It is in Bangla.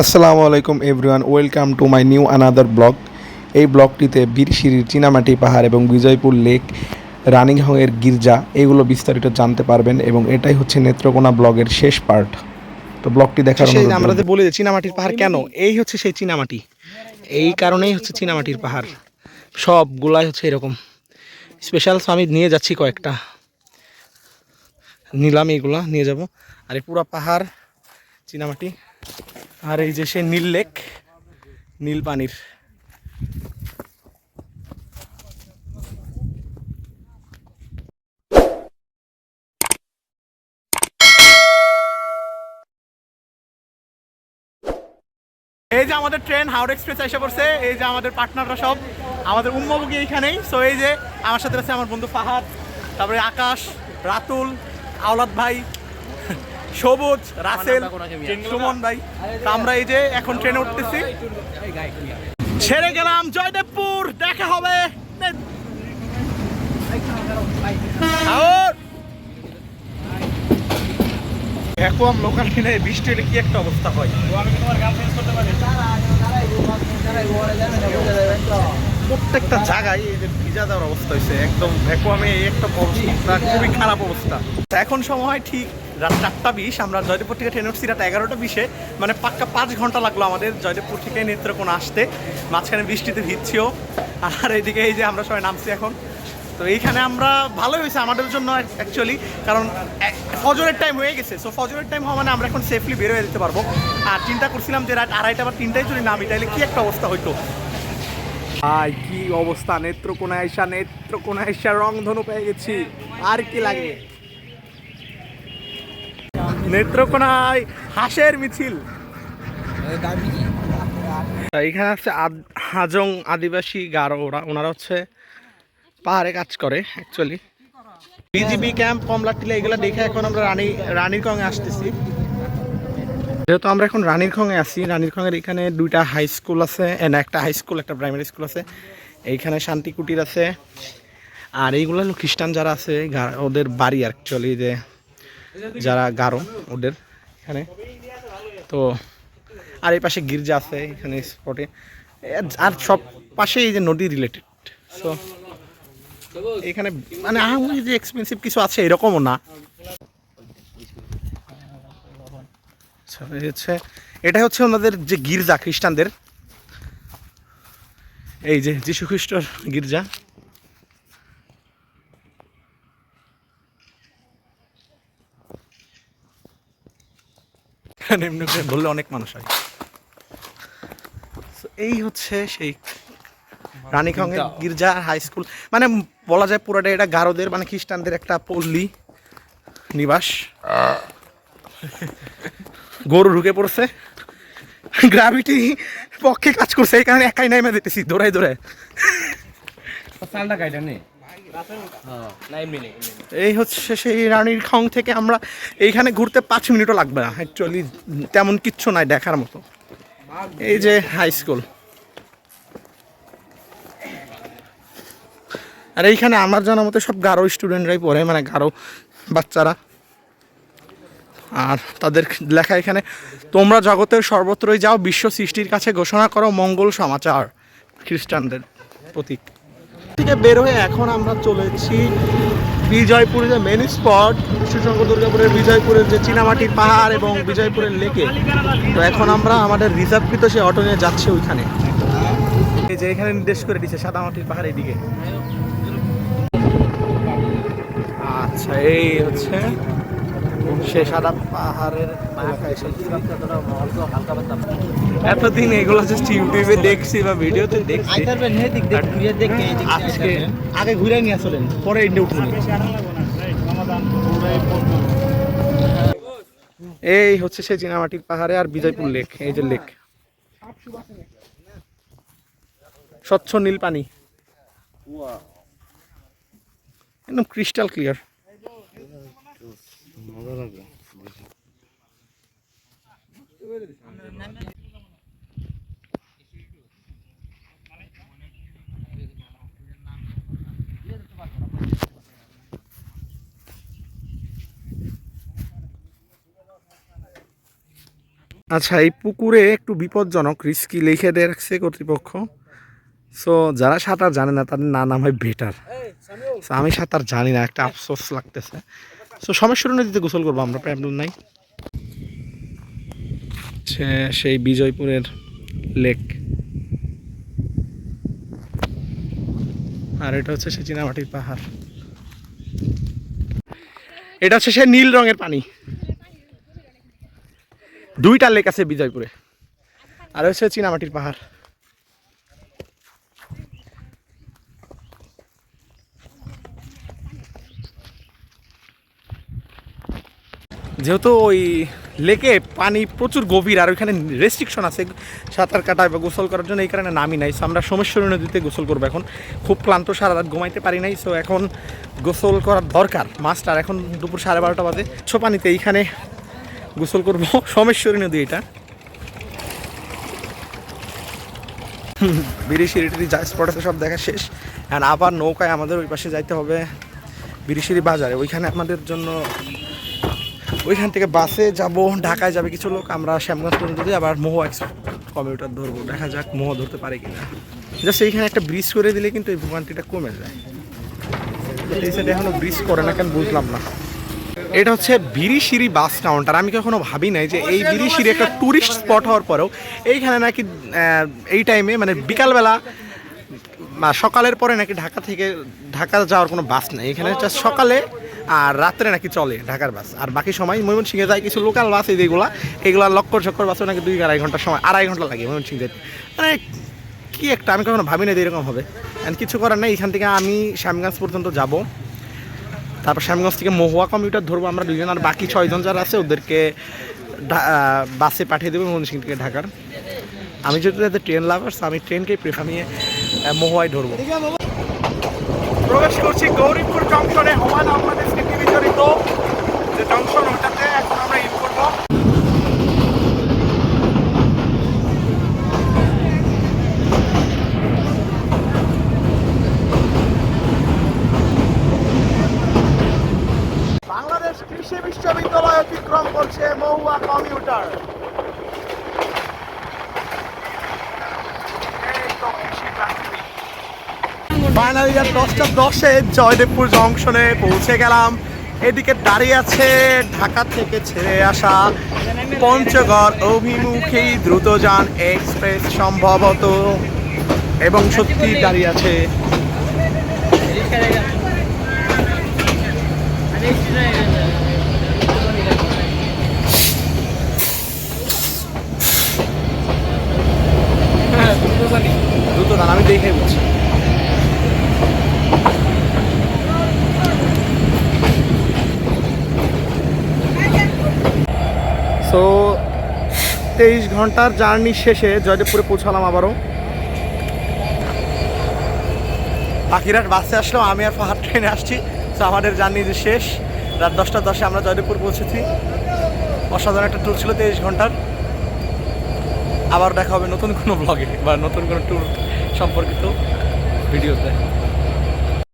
আসসালামু আলাইকুম everyone welcome to my new another blog. এই ব্লগটিতে বীরশিরির চীনামাটি পাহাড় এবং বিজয়পুর লেক রানিংহংয়ের গির্জা এগুলো বিস্তারিত জানতে পারবেন এবং এটাই হচ্ছে নেত্রকোনা ব্লগের শেষ পার্ট। তো ব্লগটি দেখার অনুরোধ আমরা যে বলি যে চীনামাটির পাহাড় কেন এই হচ্ছে সেই চীনামাটি। এই কারণেই হচ্ছে চীনামাটির পাহাড়। সবগুলাই হচ্ছে এরকম। স্পেশাল আমি নিয়ে যাচ্ছি কয়েকটা। নিলাম এইগুলা নিয়ে যাব। আর এই পুরা পাহাড় চীনামাটি আর এই যে সে নীল লেক, নীল পানির। এই যে আমাদের ট্রেন হাওড় এক্সপ্রেস এসে পড়ছে, এই যে আমাদের পার্টনাররা সব, আমাদের উম্মবুকি এইখানেই। সো এই যে আমার সাথে আছে আমার বন্ধু ফাহাদ, তারপরে আকাশ, রাতুল, আওলাদ ভাই। সবুজ রাসেল সুমন ভাই। আমরা এই যে এখন ট্রেনে উঠতেছি। ছেড়ে গেলাম জয়দেবপুর দেখা হবে। হাওড় লোকাল ট্রেনে বৃষ্টি হলে কি একটা অবস্থা হয়? প্রত্যেকটা জায়গায় এই যে ভিজা দেওয়ার অবস্থা হয়েছে। একদম ভ্যাকুয়ামে এই একটা অবস্থা খুবই খারাপ অবস্থা। এখন সময় ঠিক রাত চারটা বিশ, আমরা জয়দেবপুর থেকে ট্রেন উঠছি রাত এগারোটা বিশে। মানে পাক্কা পাঁচ ঘণ্টা লাগল আমাদের জয়দেবপুর থেকে নেত্রকোণ আসতে। মাঝখানে বৃষ্টিতে ভিজছিও। আর এইদিকে এই যে আমরা সবাই নামছি এখন। তো এইখানে আমরা ভালোই হয়েছে আমাদের জন্য অ্যাকচুয়ালি কারণ ফজরের টাইম হয়ে গেছে। সো ফজরের টাইম হওয়া মানে আমরা এখন সেফলি বের হয়ে যেতে পারব। আর চিন্তা করছিলাম যে রাত আড়াইটা বা তিনটায় যদি নামি, তাহলে কী একটা অবস্থা হইতো? ভাই, কি অবস্থা? নেত্রকোনা এসা নেত্রকোনা এসা রং ধনু পেয়ে গেছি। আর কি লাগে? নেত্রকোনায় হাঁসের মিছিল। এখানে আদ- হাজং আদিবাসী গারো, ওরা ওনারা হচ্ছে পাহাড়ে কাজ করে অ্যাকচুয়ালি বিজিবি ক্যাম্প, কমলাটিলা, এগুলো দেখে এখন আমরা রানী রানীর কঙে আসতেছি। যেহেতু আমরা এখন রানীর খঙে আছি রানীর খঙের এখানে দুইটা হাই স্কুল আছে একটা হাই স্কুল একটা প্রাইমারি স্কুল আছে। এইখানে শান্তি কুটির আছে। আর এইগুলো খ্রিস্টান যারা আছে ওদের বাড়ি অ্যাকচুয়ালি যে যারা গারো ওদের এখানে। তো আর এই পাশে গির্জা আছে এখানে স্পটে আর সব পাশে এই যে নদী রিলেটেড সো এখানে মানে আহামরি যে এক্সপেন্সিভ কিছু আছে এরকমও না। হচ্ছে এটা হচ্ছে ওনাদের যে গির্জা খ্রিস্টানদের। এই যে যীশু খ্রিস্টর গির্জা। এখানে এমনি করে বললে অনেক মানুষ হয়। এই হচ্ছে সেই রানীখঙ্গের গির্জা হাই স্কুল। মানে বলা যায় পুরোটা এটা গারোদের মানে খ্রিস্টানদের একটা পল্লী নিবাস। গরু ঢুকে পড়ছে। গ্রাভিটি পক্ষে কাজ করছে এই কারণে একাই নাই দিতেছি দৌড়াই দৌড়াই চালটা কাইটা নেই এই হচ্ছে সেই রানীর খং থেকে আমরা এইখানে ঘুরতে পাঁচ মিনিটও লাগবে না। অ্যাকচুয়ালি তেমন কিচ্ছু নাই দেখার মতো। এই যে হাই স্কুল আর এইখানে আমার জানা মতো সব গারো স্টুডেন্টরাই পড়ে মানে গারো বাচ্চারা। আর তাদের লেখা এখানে তোমরা জগতের সর্বত্রই যাও বিশ্ব সৃষ্টির কাছে ঘোষণা করো মঙ্গল সমাচার খ্রিস্টানদের প্রতীক। থেকে বের হয়ে এখন আমরা চলেছি বিজয়পুরের যে মেন স্পট শ্রীশঙ্কর দুর্গাপুরের বিজয়পুরের যে চীনামাটির পাহাড় এবং বিজয়পুরের লেকে তো এখন আমরা আমাদের রিজার্ভকৃত সে অটো নিয়ে যাচ্ছি ওইখানে। যে এখানে নির্দেশ করে দিচ্ছে সাদামাটির পাহাড় এইদিকে আচ্ছা এই হচ্ছে সে সাদা পাহাড়ের। এতদিন এগুলো জাস্ট ইউটিউবে দেখছি বা ভিডিওতে দেখছি। আজকে আগে ঘুরে নিয়ে আসলেন পরে ইন্ডে উঠুন। এই হচ্ছে সেই চীনামাটির পাহাড়ে আর বিজয়পুর লেক এই যে লেক। স্বচ্ছ নীল পানি। একদম ক্রিস্টাল ক্লিয়ার আচ্ছা এই পুকুরে একটু বিপজ্জনক, রিস্কি লিখে দিয়ে রাখছে কর্তৃপক্ষ। সো যারা সাঁতার জানে না, তাদের না নাম হয় বেটার আমি সাঁতার জানি না, একটা আফসোস লাগতেছে। সো সমস্যা নদীতে গোসল করব, আমরা প্রবলেম নাই। সেই বিজয়পুরের লেক। আর এটা হচ্ছে সে চীনামাটির পাহাড়। এটা হচ্ছে সে নীল রঙের পানি। দুইটা লেক আছে বিজয়পুরে। আর হচ্ছে চীনামাটির পাহাড়। যেহেতু ওই লেকে পানি প্রচুর গভীর আর ওইখানে রেস্ট্রিকশন আছে সাঁতার কাটা বা গোসল করার জন্য, এই কারণে নামি নাই। সো আমরা সোমেশ্বরী নদীতে গোসল করব এখন। খুব ক্লান্ত সারা রাত ঘুমাইতে পারি নাই। সো এখন গোসল করার দরকার। মাস্টার এখন দুপুর সাড়ে বারোটা বাজে। ছো পানিতে এইখানে গোসল করব। সোমেশ্বরী নদী এটা। বিরিশিরি টিরি যা স্পট আছে সব দেখা শেষ। অ্যান্ড আবার নৌকায় আমাদের ওই পাশে যাইতে হবে বিরিশিরি বাজারে। ওইখানে আমাদের জন্য ওইখান থেকে বাসে যাব, ঢাকায় যাবে কিছু লোক, আমরা শ্যামগঞ্জ পর্যন্ত দিয়ে আবার মোহ কম্পিউটার ধরবো, দেখা যাক মোহ ধরতে পারে কিনা। জাস্ট এইখানে একটা ব্রিজ করে দিলে কিন্তু এই ভোগান্তিটা কমে যায়। এই সাইডে এখনও ব্রিজ করে না কেন বুঝলাম না। এটা হচ্ছে বিরিশিরি বাস কাউন্টার আমি কখনো ভাবি নাই যে এই বিরিশিরি একটা ট্যুরিস্ট স্পট হওয়ার পরেও এইখানে নাকি এই টাইমে মানে বিকালবেলা সকালের পরে নাকি ঢাকা থেকে, ঢাকা যাওয়ার কোনো বাস নেই। এখানে সকালে আর রাত্রে নাকি চলে ঢাকার বাস। আর বাকি সময় ময়মনসিংহে যায় কিছু লোকাল বাস এই যেগুলো এগুলো লক্কর চক্কর বাসও নাকি দুই আড়াই ঘণ্টা সময়, আড়াই ঘণ্টা লাগে ময়মনসিংহ যেতে। মানে কি একটা, আমি কখনো ভাবি না যে এরকম হবে। And কিছু করার নেই, এখান থেকে আমি শ্যামগঞ্জ পর্যন্ত যাব। তারপর শ্যামগঞ্জ থেকে মহুয়া কমিউটার ধরবো আমরা দুজন আর বাকি ছয়জন যারা আছে, ওদেরকে বাসে পাঠিয়ে দেবো ময়মনসিংহ থেকে ঢাকার। আমি যেহেতু ট্রেন লাভার্স আমি ট্রেনকেই প্রেফার নিয়ে মহুয়ায় ধরবো। প্রবেশ করছি গৌরীপুর জংশনে হওয়ান আমাদের স্মৃতি বিজড়িত যে জংশন ওটাতে এখন আমরা ইন করব। বাংলাদেশ কৃষি বিশ্ববিদ্যালয় অতিক্রম করছে মহুয়া কমিউটার ফাইনালি আর দশটা দশে জয়দেবপুর জংশনে পৌঁছে গেলাম। এদিকে দাঁড়িয়ে আছে ঢাকা থেকে ছেড়ে আসা পঞ্চগড় অভিমুখী দ্রুতযান এক্সপ্রেস সম্ভবত। এবং সত্যি দাঁড়িয়ে আছে দ্রুতযান আমি দেখে বলছি। সো তেইশ ঘণ্টার জার্নি শেষে জয়দেবপুরে পৌঁছালাম আবারও। পাখিরাট বাসে আসলো, আমি আর ফাহাদ ট্রেনে আসছি। তো আমাদের জার্নি যে শেষ, রাত দশটা দশে আমরা জয়দেবপুর পৌঁছেছি। অসাধারণ একটা ট্যুর ছিল তেইশ ঘণ্টার। আবার দেখা হবে নতুন কোনো ব্লগে বা নতুন কোনো ট্যুর সম্পর্কিত। ভিডিওতে